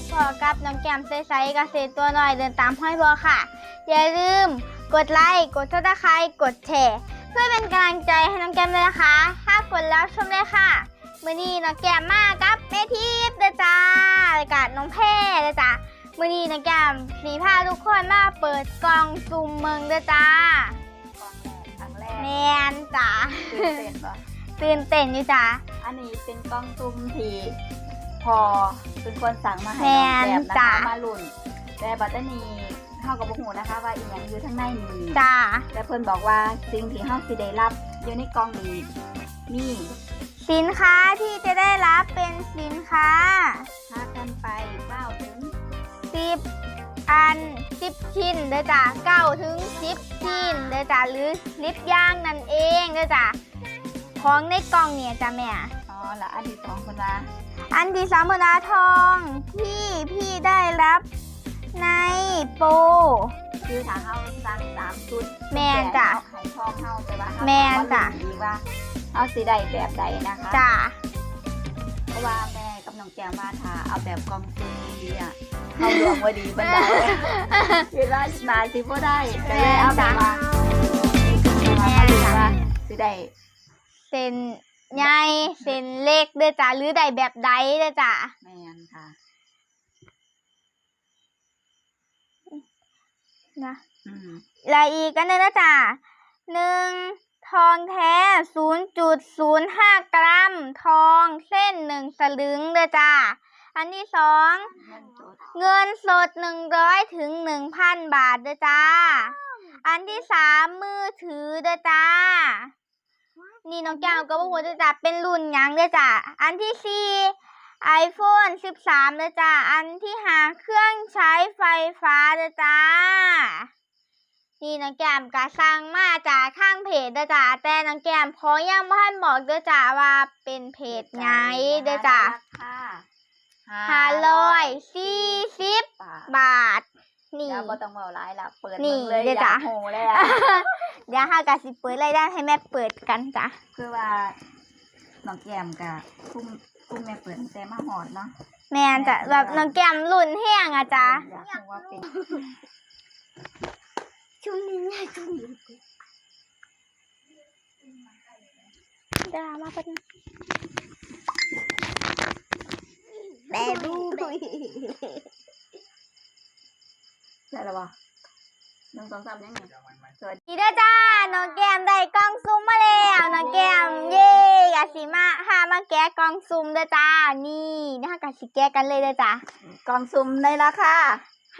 ใสเกษตรตัวน้อยเดินตามห้อยบัวค่ะ อย่าลืมกดไลค์กดซับสไครต์กดแชร์เพื่อเป็นกำลังใจให้น้องแก้มด้วยนะคะ ถ้ากดแล้วชมเลยค่ะมือนี้น้องแก้มมากับแม่ทิพย์เด้อจ้ารายการน้องแพร่เด้อจ้ามือนี้น้องแก้มสีพาทุกคนมาเปิดกล่องซุ่มเมืองเด้อจ้าครั้งแรกแมนจ้าตื่นเต้นปะตื่นเต้นอยู่จ้าอันนี้เป็นกล้องซุ่มที่ พอเป็นคนสั่งมาให้แม่น้องนแบบนะจ้ะ คะมาลุ่น แต่บัตเตอร์นีเฮากับบุหูนะคะ ว่าอีหยังอยู่ทั้างในนี้จ้าแต่เพิ่นบอกว่าสิ่งที่เฮาสิได้รับอยู่ในกล่องนี้นี่สินค้าที่จะได้รับเป็นสินค้า พากันไปเก้าถึง10 อัน 10 ชิ้นเด้อจ้า9ถึง 10 ชิ้นเด้อจ้าหรือลิปย่างนั่นเองเด้อจ้าของในกล่องเนี่ยจ้าแม่อ๋อ และอันที่สองคนว่าอันที่สามพนาทองที่พี่ได้รับในโปร คือถ้าเฮาสั่งสามชุดแม่นจ้ะเฮาให้ทองเฮาแต่ว่าเฮาแม่นจ้ะมาลุ้อีกว่าเฮาสิได้แบบใดนะคะจ้าเพราะว่าแม่กับน้องแก้วมาถ้าเอาแบบกองทุนดีอะเขาดวงว่าดีบันไดคิดว่านาสิบ่ได้ก็เลยเอาแบบว่าแม่ว่าสิได้เส้น ใหญ่เส้นเล็กเด้อจ้าหรือได้แบบใดเด้อจ้าแม่นค่ะ นะอืมและอีกกันหนึงนะจ้าหนึ่งทองแท้0.05กรัม ทองเส้นหนึ่งสลึงเด้อจ้าอันที่สองเงินสดเงินสด100ถึง1,000บาทเด้อจ้าอันที่สามมือถือเด้อจ้า นี่น้องแก้วก็บอกว่าจะจับเป็นรุ่นหยังเด้อจ้าอันที่สี่ iPhone 13เด้อจ้าอันที่หาเครื่องใช้ไฟฟ้าเด้อจ้า นี่น้องแก้มก็สั่งมาจากข้างเพจเด้อจ้าแต่น้องแก้มขอยังไม่ทันบอกเด้อจ้าว่าเป็นเพจไงเด้อจ้าราคาห้าร้อยสี่สิบบาทบาท นี่ แล้วบ่ต้องเว้าหลายละเปิดนี่เบิ่งเลยเดี๋ยวอยาจ้ะกโหเลยอะ เดี๋ยวห้ากาสิเปิดเลยได้ให้แม่เปิดกันจ้ะคือว่าน้องแก้มกับคุ้มคุ้มแม่เปิดตั้งแต่มาหอดเนาะแม่นจะแบบน้องแก้มรุ่นแห้งอะจ้ะอยากรู้ว่าเป็นชุ่มนี้ชุ่มเดี๋ยวมาเปิดแบดูแบใช่แล้ววะ หนึ่งสองสามยังไงสวัสดีดีเด้อจ้า น้องแก้มได้กล่องซุ่มมาแล้ว น้องแก้มเย่กาสิมาหามาแกะกล่องซุ่มเด้อจ้า นี่นะคะกาสิแกะกันเลยเด้อจ้ากล่องซุ่มในราคา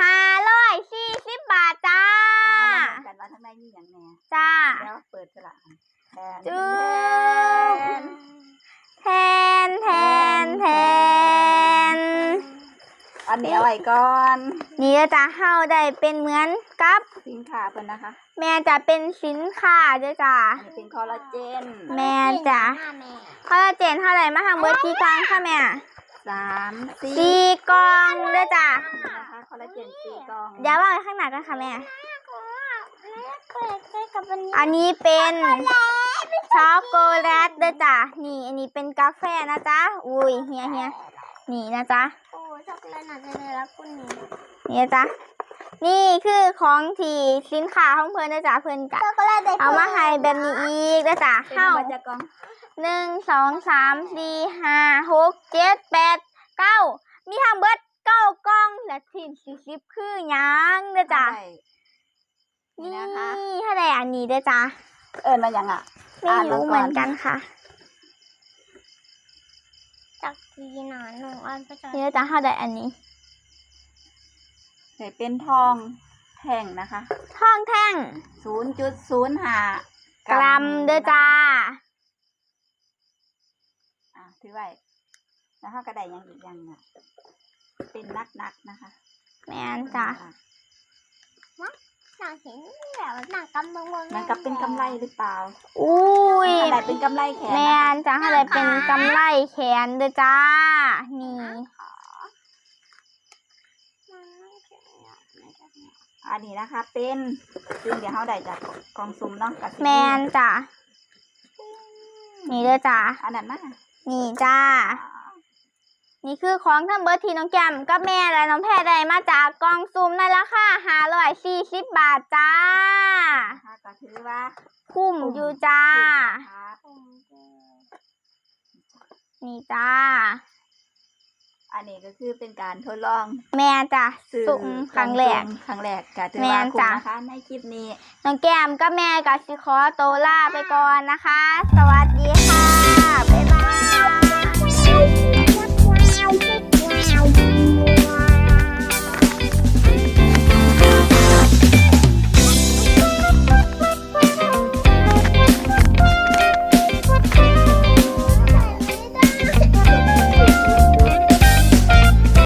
ห้าร้อยสี่สิบบาทจ้าเดี๋ยวเรามาลุ้นกันว่าข้างในมีอย่างแน่จ้า แล้วเปิดสละแทนจึ๊แอันนี้เอาไว้ก่อนนี่จะเฮาได้เป็นเหมือนกับสินค้าเป็นนะคะ แม่จะเป็นสินค้าเด้วยจ้าอันนี้เป็นคอลลาเจนแม่จ้ะคอลลาเจนเท่าไหร่มาทางเบอร์กี่กล่องค่ะแม่สามสี่สี่กล่องเด้วยจ้านะคะคอลลาเจนสี่กล่องเดี๋ยววางไว้ข้างหน้ากันค่ะแม่ อันนี้เป็นช็อกโกแลตเด้วยจ้านี่ อันนี้เป็นกาแฟนะจ๊ะ อุ้ยเฮียเฮียนี่นะจ๊ะ โอ้ ช็อกโกแลตหนักเลยแล้วคุณนี่นี่จ้ะนี่คือของที่สินค้าของเพื่อนนะจ๊ะเพื่อนกะช็อกโกแลตได้เอามาให้แบบนี้อีกนะจ๊ะเป็นเข้าบรรยากาศหนึ่งสองสามสี่ห้าหกเจ็ดแปดเก้ามีทั้งเบิดเก้ากล่องและทีมสี่สิบคือหยังนะจ๊ะนี่นี่นะคะถ้าได้อันนี้นะจ๊ะเอิญมาอย่างอะไม่อ่านรู้มาก่อนเหมือนกันค่ะ จากทีหนอนหนูอ่านภาษานี่นะจ๊ะถ้าได้อันนี้ใส่เป็นทองแท่งนะคะท่องแท่งศูนย์จุดศูนย์ห้ากรัมเด้อจ้าอะถือไว้แล้วเขากระไดยังอีกอยังอะเป็นนักนักๆนะคะ แม่นจ้ะหนังเห็นแบบหนังกำลังมันกับเป็นกำไรหรือเปล่า อุ้ย อะไรเป็นกำไรแขนแม่นะคะนจ้ะถ้าได้เป็นกำไรแขนเด้อจ้า นี่ อันนี้นะคะ เป็นซึ่งเดี๋ยวเขาได้จากกองซุ่มเนาะกับแมนจ้ะนี่เด้อจ้าอันนั้นมานี่จ้า นี่คือของทั้งเบิร์ที่น้องแก้มกับแม่และน้องแพรได้มาจากกล่องซุ่มในราคา540บาทจ้า นะคะก็ถือว่าคุ้มอยู่จ้านะคะผมเจอนี่จ้า อันนี้ก็คือเป็นการทดลองแม่จ้ะซื้อสุ่มครั้งแรก ครั้งแรกก็ถือแม่ว่านคุ้มจ้ะนะคะในคลิปนี้ น้องแก้มกับแม่กับสิขอโตวลาไปก่อนนะคะสวัสดีค่ะบ๊ายบาย